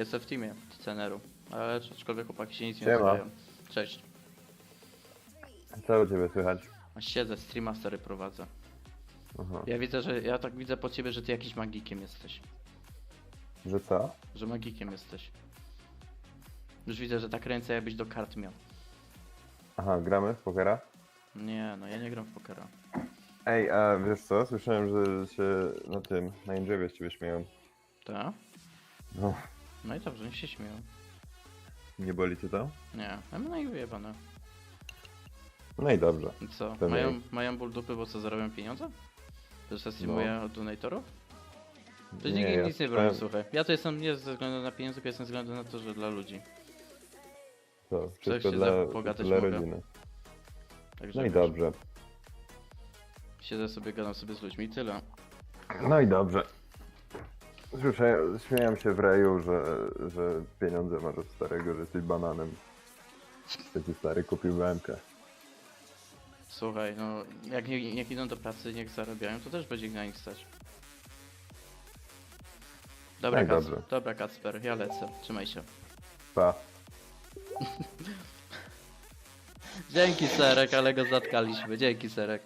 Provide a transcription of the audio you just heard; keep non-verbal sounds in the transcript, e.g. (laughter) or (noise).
Jestem w teamie sceneru, ale aczkolwiek chłopaki się nic nie Siema. nazywają. Cześć. Co u ciebie słychać? Siedzę, streama stary prowadzę. Aha. Ja widzę, że ja tak widzę po ciebie, że ty jakiś magikiem jesteś. Że co? Że magikiem jesteś. Już widzę, że tak ręce jakbyś do kart miał. Aha, gramy w pokera? Nie, no ja nie gram w pokera. Ej, a wiesz co? Słyszałem, że się na tym, na Indrawie z ciebie śmieją. Tak? No, No i dobrze, niech się śmieją. nie boli cię to? Nie, a my ich wyjebane. No i dobrze. I co? To Mają, mniej. mają ból dupy, bo co, zarabiam pieniądze? Że się streamuję od donatorów? To nikt ja nic nie broni, słuchaj. Ja to jestem nie ze względu na pieniądze, tylko jestem ze względu na to, że dla ludzi. To wszystko się dla, pogadać dla mogę. rodziny. Także No i wiesz, dobrze. Siedzę sobie, gadam sobie z ludźmi i tyle. No i dobrze. Słyszę, śmieją się w reju, że, że pieniądze masz od starego, że jesteś bananem. Ci stary kupił BMK. Słuchaj, no jak nie, niech idą do pracy, niech zarabiają, to też będzie na nich stać. Dobra, Tak, Kac- dobrze. dobra Kacper, ja lecę. Trzymaj się. Pa. (laughs) Dzięki Serek, ale go zatkaliśmy. Dzięki Serek.